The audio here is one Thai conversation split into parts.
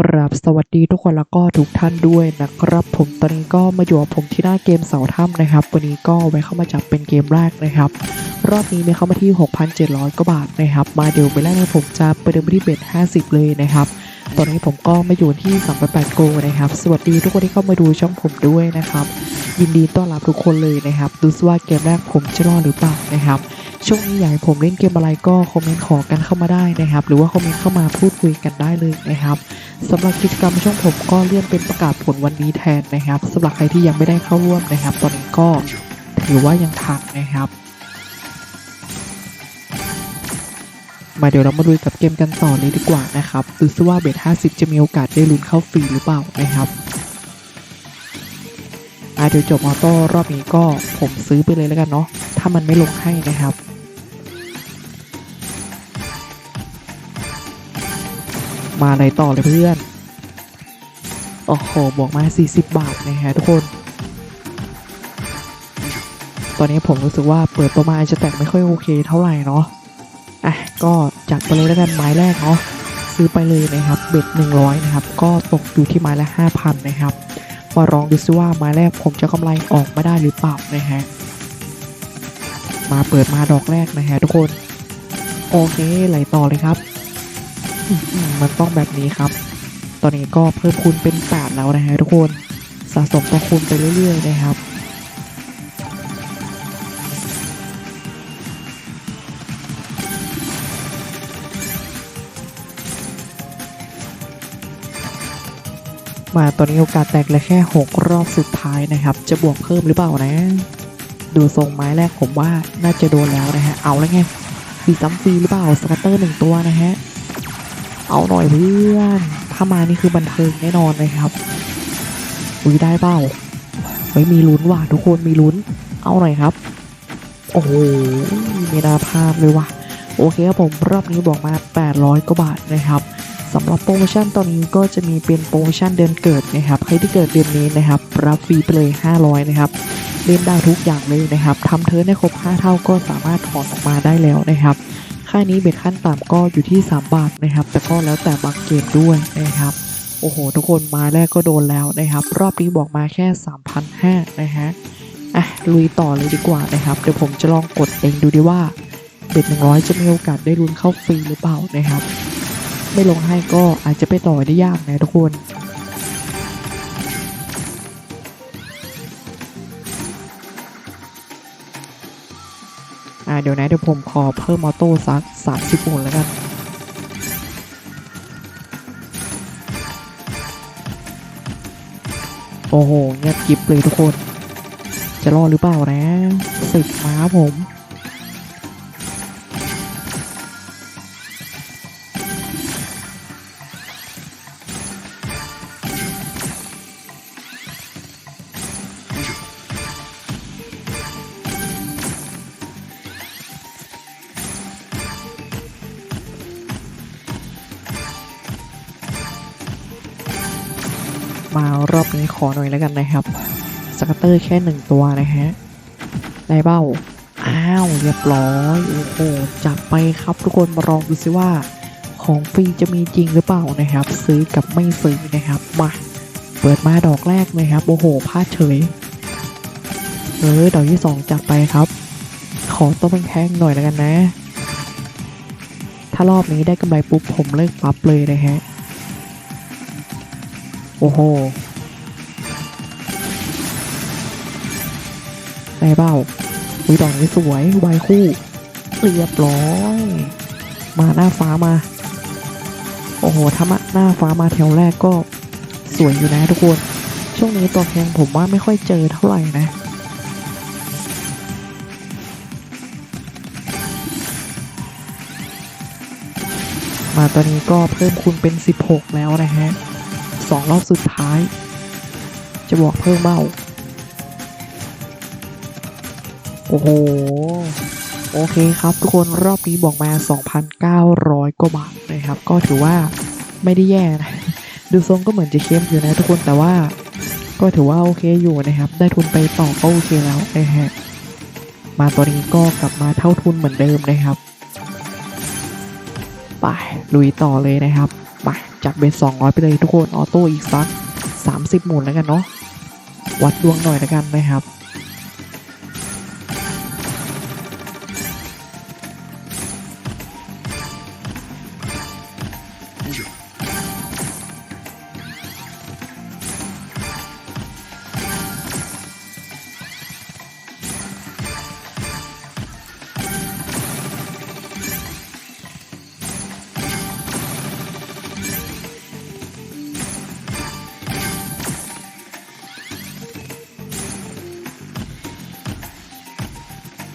กราบสวัสดีทุกคนแล้วก็ทุกท่านด้วยนะครับผมตอนนี้ก็มาอยู่กับผมที่หน้าเกมเสาถ้ำนะครับ วันนี้ก็ไว้เข้ามาจับเป็นเกมแรกนะครับ รอบนี้มีเข้ามาที่ 6,700กว่าบาทนะครับ มาเดี๋ยวไปแรกเลยผมจะไปเดินไปที่เบ็ด50 เลยนะครับ ตอนนี้ผมก็มาอยู่ที่288โกนะครับ สวัสดีทุกคนที่เข้ามาดูช่องผมด้วยนะครับ ยินดีต้อนรับทุกคนเลยนะครับ ดูซิว่าเกมแรกผมจะรอดหรือเปล่านะครับ ช่วงนี้อยากให้ผมเล่นเกมอะไรก็คอมเมนต์ขอกันเข้ามาได้นะครับ หรือว่าคอมเมนต์เข้ามาพูดคุยกันได้เลยนะครับสำหรับกิจกรรมช่องผมก็เลื่อนเป็นประกาศผลวันนี้แทนนะครับสำหรับใครที่ยังไม่ได้เข้าร่วมนะครับ ตอนนี้ก็ถือว่ายังทันนะครับ มาเดี๋ยวเรามาดูกับเกมกันต่อเลยดีกว่านะครับดูซิว่าเบท50 จะมีโอกาสได้ลุ้นเข้าฟรีหรือเปล่านะครับอะเดี๋ยวจบออโต้รอบนี้ก็ผมซื้อไปเลยแล้วกันเนาะ ถ้ามันไม่ลงให้นะครับ มาอะไรต่อเลยเพื่อน โอ้โหบอกมา 40 บาทนะฮะทุกคน ตอนนี้ผมรู้สึกว่าเปิดตัวมาจะแตกไม่ค่อยโอเคเท่าไหร่เนาะ อะ ก็จัดไปเลยแล้วกันไม้แรกเนาะ ซื้อไปเลยนะครับ เบ็ด 100 นะครับ ก็ตกอยู่ที่ไม้ละ 5,000 นะครับมาลองดูซิว่าไม้แรกผมจะกำไรออกมาได้หรือเปล่านะฮะ มาเปิดมาดอกแรกนะฮะทุกคน โอเคไหลต่อเลยครับ มันต้องแบบนี้ครับ ตอนนี้ก็เพิ่มคูณเป็น 8 แล้วนะฮะทุกคนสะสมตัวคูณไปเรื่อยๆนะครับมาตอนนี้โอกาสแตกเหลยแค่ 6 รอบสุดท้ายนะครับ จะบวกเพิ่มหรือเปล่านะ ดูทรงไม้แรกผมว่าน่าจะโดนแล้วนะฮะ เอาแล้วไงฟีซ้ำฟรีหรือเปล่าสกัตเตอร์หนึ่งตัวนะฮะ เอาหน่อยเพื่อน ถ้ามานี่คือบันเทิงแน่นอนนะครับ อุ้ยได้เปล่าไม่มีลุ้นว่ะทุกคนมีลุ้น เอาหน่อยครับ โอ้โหม่น่าพาดเลยว่ะ โอเคครับผมรอบนี้บอกมา 800กว่าบาทนะครับสำหรับโปรโมชั่นตอนนี้ก็จะมีเป็นโปรโมชั่นเดือนเกิดนะครับ ใครที่เกิดเดือนนี้นะครับ รับฟรีไปเลย 500 นะครับ เล่นได้ทุกอย่างเลยนะครับทำเทิร์นได้ครบ 5 เท่าก็สามารถถอนออกมาได้แล้วนะครับ ค่านี้เบ็ดขั้นต่ำก็อยู่ที่ 3 บาทนะครับ แต่ก็แล้วแต่บางเกมด้วยนะครับ โอ้โห ทุกคนมาแรกก็โดนแล้วนะครับ รอบนี้บอกมาแค่ 3,500นะฮะ อะ ลุยต่อเลยดีกว่านะครับ เดี๋ยวผมจะลองกดเองดูดีว่า เบ็ด100 จะมีโอกาสได้ลุ้นเข้าฟรีหรือเปล่านะครับ ไม่ลงให้ก็อาจจะไปต่อได้ยากนะทุกคน อ่าเดี๋ยวนะเดี๋ยวผมขอเพิ่มออโต้สักสามสิบหุ่นแล้วกันโอ้โหเงียบกิบเลยทุกคน จะรอดหรือเปล่านะสิบม้าผม มารอบนี้ขอหน่อยแล้วกันนะครับสกัตเตอร์แค่หนึ่งตัวนะฮะได้เบ้า อ้าวเรียบร้อยโอ้โหจับไปครับทุกคนมาลองดูซิว่า ของฟรีจะมีจริงหรือเปล่านะครับ ซื้อกับไม่ซื้อนะครับมาเปิดมาดอกแรกเลยครับโอ้โหพลาดเฉยเออดอกที่สองจับไปครับ ขอต้องเป็นแข้งหน่อยแล้วกันนะ ถ้ารอบนี้ได้กำไรปุ๊บผมเลิกปั๊บเลยนะฮะ อ้โหได้เปล่าวิดอกนี้สวยไวคู่เรียบร้อย มาหน้าฟ้ามา โอ้โหถ้ามาหน้าฟ้ามาแถวแรกก็สวยอยู่นะทุกคน ช่วงนี้ตัวแพงผมว่าไม่ค่อยเจอเท่าไหร่นะมาตอนนี้ก็เพิ่มคูณเป็น 16 แล้วนะฮะ สองรอบสุดท้าย จะบอกเพิ่มเบ้า โอ้โห โอเคครับทุกคนรอบนี้บอกมา 2,900 กว่าบาทนะครับ ก็ถือว่าไม่ได้แย่นะ ดูทรงก็เหมือนจะเข้มอยู่นะทุกคนแต่ว่าก็ถือว่าโอเคอยู่นะครับ ได้ทุนไปต่อก็โอเคแล้วนะฮะมาตอนนี้ก็กลับมาเท่าทุนเหมือนเดิมนะครับ ไปลุยต่อเลยนะครับ ไป จัดเบส200ไปเลยทุกคน ออโต้อีกสัก30หมุนแล้วกันเนาะ วัดดวงหน่อยแล้วกันนะครับ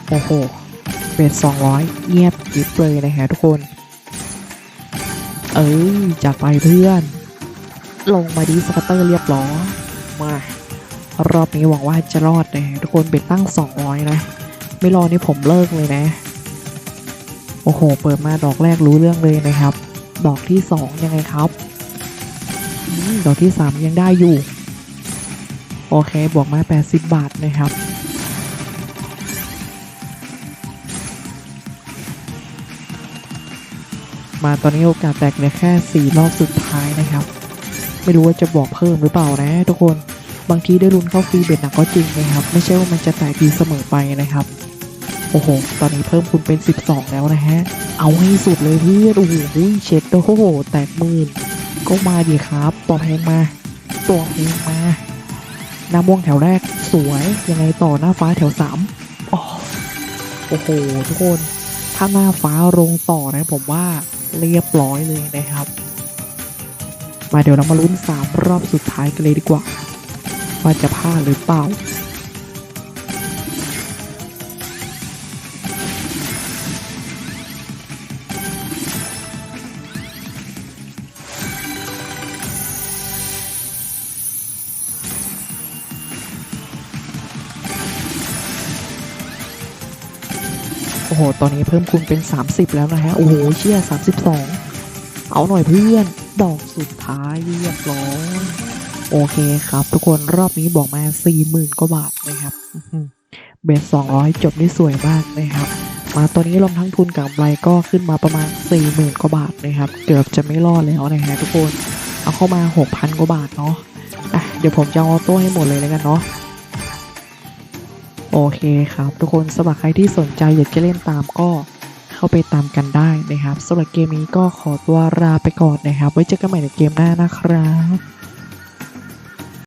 โอ้โหเบสสองร้อยเงียบกริบเลยนะฮะทุกคน เอ้ยจัดไปเพื่อน ลงมาดีสกัตเตอร์เรียบร้อยมารอบนี้หวังว่าจะรอดนะฮะทุกคนเบ็ดตั้ง 200 นะ ไม่รอนี่ผมเลิกเลยนะ โอ้โห เปิดมาดอกแรกรู้เรื่องเลยนะครับ ดอกที่ 2 ยังไงครับดอกที่ 3 ยังได้อยู่ โอเคบวกมา 80 บาทนะครับ มาตอนนี้โอกาสแตกเหลือแค่ 4 รอบสุดท้ายนะครับ ไม่รู้ว่าจะบอกเพิ่มหรือเปล่านะทุกคนบางทีได้ลุ้นเข้าฟรีเบ็ดหนักก็จริงนะครับ ไม่ใช่ว่ามันจะแตกดีเสมอไปนะครับ โอ้โห ตอนนี้เพิ่มคุณเป็น 12 แล้วนะฮะ เอาให้สุดเลยเพื่อนโอ้โหเช็ดโอ้โห แตกหมื่นก็มาดีครับตัวแพงมาตัวแพงมาหน้าม่วงแถวแรกสวยยังไงต่อหน้าฟ้าแถวสามโอ้โห ทุกคน ถ้าหน้าฟ้าลงต่อนะผมว่า เรียบร้อยเลยนะครับ มาเดี๋ยวเรามาลุ้นสามรอบสุดท้ายกันเลยดีกว่า ว่าจะพลาดหรือเปล่า โอ้โห ตอนนี้เพิ่มคูณเป็น 30 แล้วนะฮะ โอ้โห เชี่ย32 เอาหน่อยเพื่อน ดอกสุดท้ายเรียบร้อย โอเคครับ ทุกคนรอบนี้บอกมา 40,000กว่าบาทนะครับอื้อหือเบส200 จบได้สวยมากนะครับ มาตัวนี้รวมทั้งทุนกับไรก็ขึ้นมาประมาณ 40,000กว่าบาทนะครับ เกือบจะไม่รอดแล้วนะฮะทุกคน เอาเข้ามา 6,000กว่าบาทเนาะ อะ เดี๋ยวผมจะเอาออโต้ให้หมดเลยแล้วกันเนาะ โอเคครับ ทุกคนสำหรับใครที่สนใจอยากจะเล่นตามก็เข้าไปตามกันได้นะครับสำหรับเกมนี้ก็ขอตัวลาไปก่อนนะครับ ไว้เจอกันใหม่ในเกมหน้านะครับ